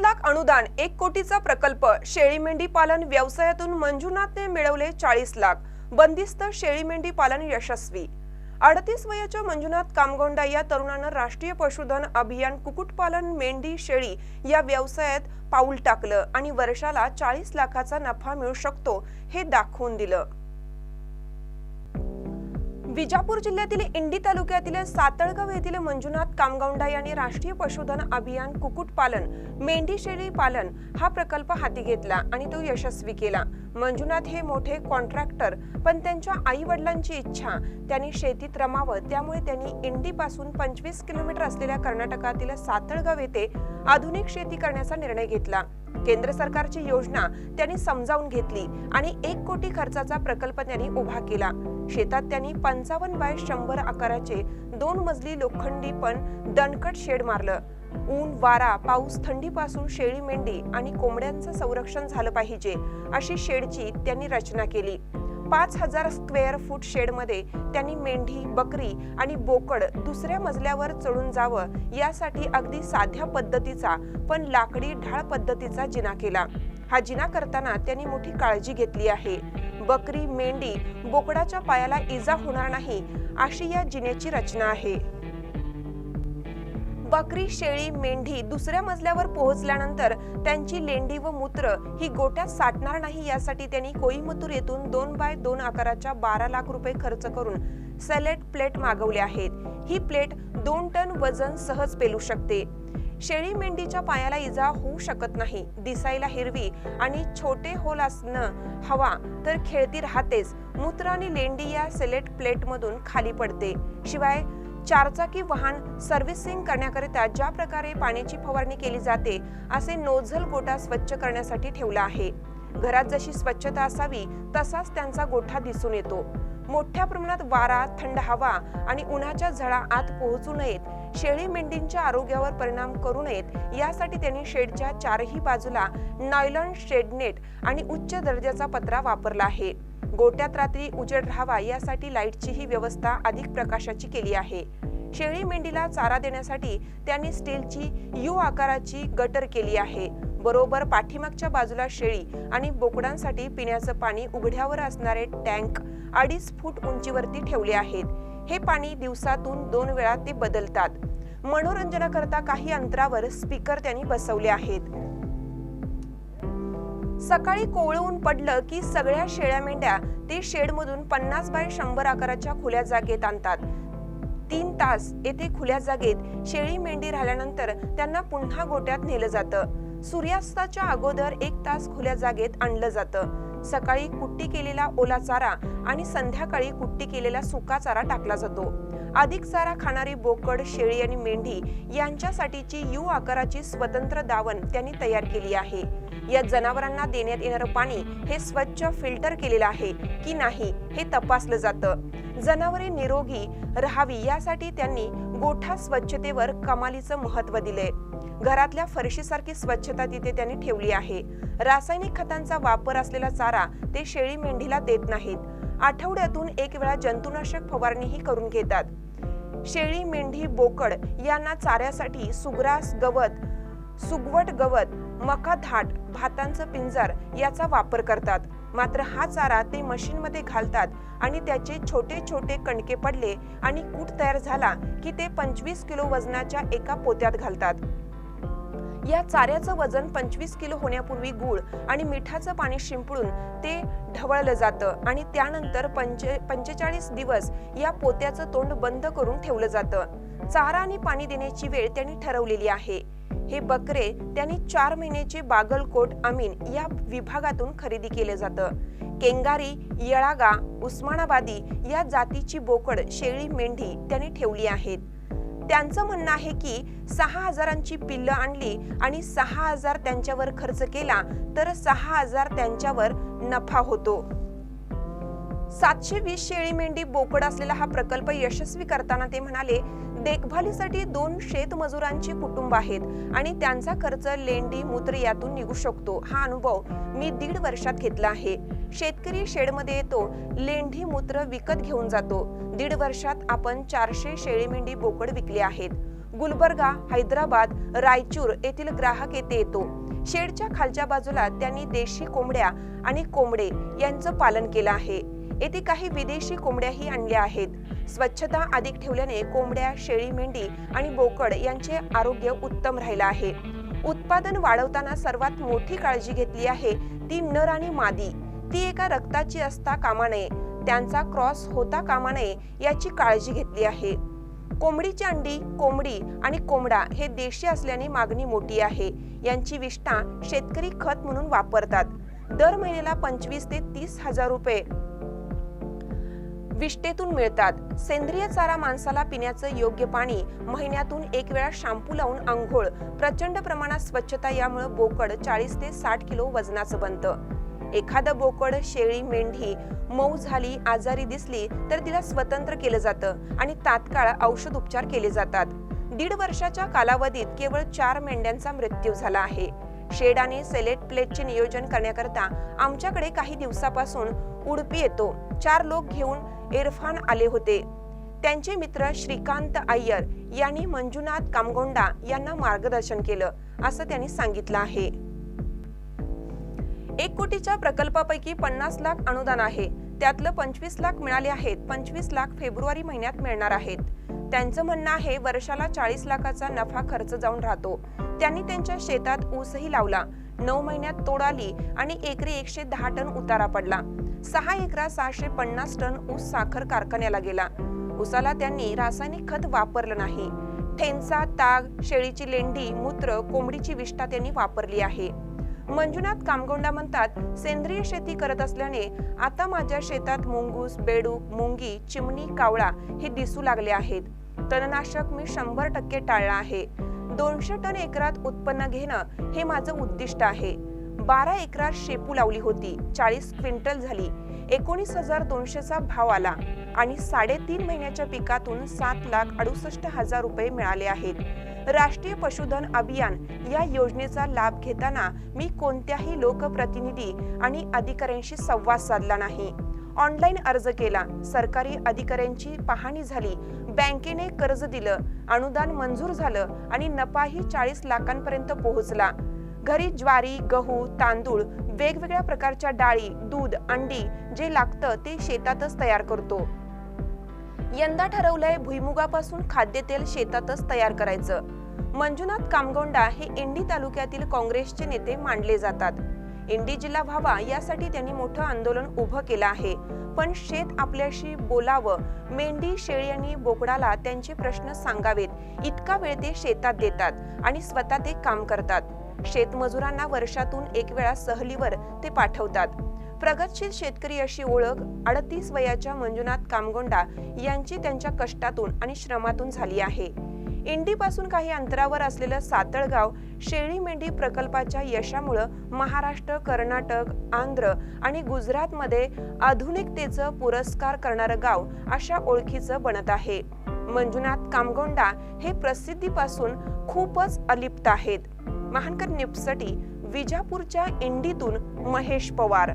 लाख अनुदान एक कोटीचा प्रकल्प शेळी मेंढी पालन व्यवसायातून मंजुनाथने मिळवले चाळीस लाख. बंदिस्त शेळी मेंढी पालन यशस्वी. अडतीस वयाच्या मंजुनाथ कामगोंडा या तरुणानं राष्ट्रीय पशुधन अभियान कुक्कुटपालन मेंढी शेळी या व्यवसायात पाऊल टाकलं आणि वर्षाला चाळीस लाखाचा नफा मिळू शकतो हे दाखवून दिलं. विजापूर जिल्ह्यातील इंडी तालुक्यातील सातळगाव येथील मंजुनाथ कामगावंडा यांनी राष्ट्रीय पशुधन अभियान कुक्कुटपालन मेंढी शेळी पालन हा प्रकल्प हाती घेतला आणि तो यशस्वी केला. मंजुनाथ हे मोठे कॉन्ट्रॅक्टर पण त्यांच्या आई वडिलांची इच्छा त्यांनी शेतीत रमावं त्यामुळे त्यांनी इंडी पासून पंचवीस किलोमीटर असलेल्या कर्नाटकातील सातळगाव येथे आधुनिक शेती करण्याचा निर्णय घेतला. केंद्र सरकारची योजना त्यांनी समजावून घेतली आणि एक कोटी खर्चाचा प्रकल्प त्यांनी उभा केला. शेतात त्यांनी पंचावन्न बाय शंभर आकाराचे दोन मजली लोखंडी पण दणकट शेड मारलं. ऊन वारा पाऊस थंडीपासून शेळी मेंढी आणि कोंबड्यांचं संरक्षण झालं पाहिजे अशी शेडची त्यांनी रचना केली. पाच हजार स्क्वेअर फूट शेडमध्ये त्यांनी मेंढी बकरी आणि बोकड दुसऱ्या मजल्यावर चढून जावं यासाठी अगदी साध्या पद्धतीचा पण लाकडी ढाळ पद्धतीचा जिना केला. हा जिना करताना त्यांनी मोठी काळजी घेतली आहे. बकरी मेंढी बोकडाच्या पायाला इजा होणार नाही अशी या जिन्याची रचना आहे. बकरी शेळी मेंढी दुसऱ्या मजल्यावर पोहोचल्यानंतर त्यांची लेंडी व मूत्र ही गोट्यात साठणार नाही यासाठी त्यांनी कोईमतूर येथून दोन बाय दोन आकाराच्या बारा लाख रुपये खर्च करून सॅलेट प्लेट मागवले आहेत. ही प्लेट दोन टन वजन सहज पेलू शकते. शेळी मेंढीच्या पायाला इजा होऊ शकत नाही. दिसायला हिरवी आणि छोटे होल असणं हवा तर खेळती राहतेच. मूत्र आणि लेंडी या सिलेट प्लेटमधून खाली पडते. शिवाय चारचाकी वाहन सर्व्हिसिंग करण्याकरिता ज्या प्रकारे पाण्याची फवारणी केली जाते असे नोझल गोटा स्वच्छ करण्यासाठी ठेवला आहे. घरात जशी स्वच्छता असावी तसाच त्यांचा गोठा दिसून येतो. मोठ्या प्रमाणात वारा थंड हवा आणि उन्हाच्या झळा आत पोहोचू नयेत शेळी मेंढींच्या आरोग्यावर परिणाम करू नयेत. यासाठी त्यांनी शेडच्या चारही बाजूला नायलॉन शेडनेट आणि उच्च दर्जाचा पत्रा वापरला आहे. गोट्यात रात्री उजेड राहावा यासाठी लाईटचीही व्यवस्था अधिक प्रकाशाची केली आहे. शेळी मेंढीला चारा देण्यासाठी त्यांनी स्टीलची यू आकाराची गटर केली आहे. बरोबर पाठीमागच्या बाजूला शेळी आणि बोकडांसाठी पिण्याचं पाणी उघड्यावर असणारे टँक अडीच फूट उंचीवरती ठेवले आहेत. हे पाणी दिवसातून दोन वेळा ते बदलतात. मनोरंजनाकरता काही अंतरावर स्पीकर त्यांनी बसवले आहेत. सकाळी कोवळं पडलं की सगळ्या शेळ्या मेंढ्या ते शेडमधून पन्नास बाय शंभर आकाराच्या खुल्या जागेत आणतात. तीन तास येथे खुल्या जागेत शेळी मेंढी राहिल्यानंतर त्यांना पुन्हा गोट्यात नेलं जातं. सूर्यास्ताच्या अगोदर एक तास खुल्या जागेत आणलं जातं. सकाळी कुट्टी केलेला ओला चारा आणि संध्याकाळी कुट्टी केलेला सुका चारा टाकला जातो. अधिक चारा खाणारी बोकड शेळी आणि मेंढी यांच्यासाठीची यू आकाराची स्वतंत्र दावण त्यांनी तयार केली आहे. या जनावरांना देण्यात येणारं पाणी हे स्वच्छ फिल्टर केलेलं आहे की नाही हे तपासलं जातं. जनावरे निरोगी राहावी यासाठी त्यांनी गोठा स्वच्छतेवर कमालीचं महत्त्व दिले घरातल्या फरशीसारखी स्वच्छता तिथे त्यांनी ठेवली आहे. रासायनिक खतांचा वापर असलेला चारा ते शेळी मेंढीला देत नाहीत. आठवड्यातून एक वेळा जंतुनाशक फवारणीही करून घेतात. शेळी मेंढी बोकड यांना चाऱ्यासाठी सुग्रास गवत सुगवट गवत मका धाट भातांचं पिंजर याचा वापर करतात. मात्र हा चारा ते मशीनमध्ये घालतात आणि त्याचे छोटे छोटे कणके पडले आणि कूट तयार झाला की ते पंचवीस किलो वजनाच्या एका पोत्यात घालतात. या चाऱ्याचं वजन पंचवीस किलो होण्यापूर्वी गुळ आणि मिठाचं पाणी शिंपडून ते ढवळलं जातं आणि त्यानंतर पंचे पंचेचाळीस दिवस या पोत्याचं तोंड बंद करून ठेवलं जातं. चारा आणि पाणी देण्याची वेळ त्यांनी ठरवलेली आहे. हे बकरे त्यांनी चार महिन्याचे बागलकोट अमीन या विभागातून खरेदी केले जातं. केंगारी येळागा उस्मानाबादी या जातीची बोकड शेळी मेंढी त्यांनी ठेवली आहेत. त्यांचं म्हणणं आहे की सहा हजारांची पिल्लं आणली आणि सहा हजार त्यांच्यावर खर्च केला तर सहा हजार त्यांच्यावर नफा होतो. सातशे वीस शेळी मेंढी बोकड असलेला हा प्रकल्प यशस्वी करताना ते म्हणाले देखभालीसाठी दोन शेतमजुरांची कुटुंब आहेत आणि त्यांचा खर्च लेंडी मूत्र यातून निघू शकतो. हा अनुभव मी दीड वर्षात घेतला आहे. शेतकरी शेडमध्ये येतो लेंढी मूत्र विकत घेऊन जातो. दीड वर्षात आपण चारशे शेळी मेंढी बोकड विकले आहेत. गुलबर्गा हैदराबाद रायचूर येथील ग्राहक येथे येतो. शेडच्या खालच्या बाजूला त्यांनी देशी कोंबड्या आणि कोंबडे यांचं पालन केलं आहे. येथे काही विदेशी कोंबड्याही आणल्या आहेत. स्वच्छता अधिक ठेवल्याने कोंबड्या शेळी मेंढी आणि बोकड यांचे आरोग्य उत्तम राहिलं आहे. उत्पादन वाढवताना सर्वात मोठी काळजी घेतली आहे ती नर आणि मादी. ती एका रक्ताची असता कामा नये त्यांचा क्रॉस होता कामा नये याची काळजी घेतली आहे. कोंबडीची अंडी कोंबडी आणि कोंबडा हे देशी असल्याने मागणी मोठी आहे. यांची विष्ठा शेतकरी खत म्हणून वापरतात. दर महिन्याला पंचवीस ते तीस हजार रुपये. विष्टेतून मिळतात. सेंद्रिय चारा माणसाला पिण्याचं योग्य पाणी महिन्यातून एक वेळा शॅम्पू लावून आंघोळ प्रचंड प्रमाणात स्वच्छता यामुळे बोकड चाळीस ते साठ किलो वजनाचं बनतं. एखादं बोकड शेळी मेंढी मऊ झाली आजारी दिसली तर तिला स्वतंत्र केलं जातं आणि तात्काळ औषध उपचार केले जातात. दीड वर्षाच्या कालावधीत केवळ चार मेंढ्यांचा मृत्यू झाला आहे. शेड आणि सेलेट प्लेटचे नियोजन करण्याकरता आमच्याकडे काही दिवसापासून उडपी येतो. चार लोक घेऊन इरफान आले होते. त्यांचे मित्र श्रीकांत अय्यर यांनी मंजुनाथ कामगोंडा यांना मार्गदर्शन केलं असं त्यांनी सांगितलं आहे. एक कोटीच्या प्रकल्पापैकी पन्नास लाख अनुदान आहे. त्यातलं पंचवीस लाख मिळाले आहेत. पंचवीस लाख फेब्रुवारी महिन्यात मिळणार आहेत. त्यांचं म्हणणं आहे वर्षाला चाळीस लाखाचा नफा खर्च जाऊन राहतो. त्यांनी त्यांच्या शेतात ऊसही लावला. नऊ महिन्यात तोड आली आणि एकरी एकशे दहा टन उतारा पडला. सहा एकरा सहाशे पन्नास टन ऊस साखर कारखान्याला गेला. ऊसाला त्यांनी रासायनिक खत वापरलं नाही. ठेंचा ताग शेळीची लेंडी मूत्र कोंबडीची विष्ठा त्यांनी वापरली आहे. मंजुनाथ कामगोंडा म्हणतात सेंद्रिय शेती करत असल्याने आता माझ्या शेतात मुंगूस बेडूक मुंगी चिमणी कावळा हे दिसू लागले आहेत. तणनाशक मी शंभर टक्के टाळला आहे. दोनशे टन एकरात उत्पन्न घेणं हे माझं उद्दिष्ट आहे. बारा एकरात शेपू लावली होती चाळीस क्विंटल झाली. एकोणीस हजार दोनशेचा भाव आला आणि साडेतीन महिन्याच्या पिकातून सात लाख अडुसष्ट हजार रुपये मिळाले आहेत. राष्ट्रीय पशुधन अभियान या योजनेचा लाभ घेताना मी कोणत्याही लोकप्रतिनिधी आणि अधिकाऱ्यांशी संवाद साधला नाही. ऑनलाईन अर्ज केला सरकारी अधिकाऱ्यांची पाहणी झाली बँकेने कर्ज दिलं अनुदान मंजूर झालं आणि नफाही चाळीस लाखांपर्यंत पोहोचला. घरी ज्वारी गहू तांदूळ वेगवेगळ्या प्रकारच्या डाळी दूध अंडी जे लागतं ते शेतातच तयार करतो. यंदा ठरवलंय भुईमुगापासून खाद्यतेल शेतातच तयार करायचं. मंजुनाथ कामगोंडा हे इंडी तालुक्यातील काँग्रेसचे नेते मानले जातात. इंडी जिल्हा व्हावा यासाठी त्यांनी मोठं आंदोलन उभं केलं आहे. पण शेत आपल्याशी बोलावं मेंढी शेळी आणि बोकडाला त्यांचे प्रश्न सांगावेत. इतका वेळ ते शेतात देतात आणि स्वतः ते काम करतात. शेतमजुरांना वर्षातून एक वेळा सहलीवर ते पाठवतात. प्रगतशील शेतकरी अशी ओळख अडतीस वयाच्या मंजुनाथ कामगोंडा यांची त्यांच्या कष्टातून आणि श्रमातून झाली आहे. इंडीपासून काही अंतरावर असलेलं सातळगाव शेळी मेंढी प्रकल्पाच्या यशामुळं महाराष्ट्र कर्नाटक आंध्र आणि गुजरातमध्ये आधुनिकतेचं पुरस्कार करणारं गाव अशा ओळखीचं बनत आहे. मंजुनाथ कामगोंडा हे प्रसिद्धीपासून खूपच अलिप्त आहेत. महानकर निपसटी विजापूरच्या इंडीतून महेश पवार.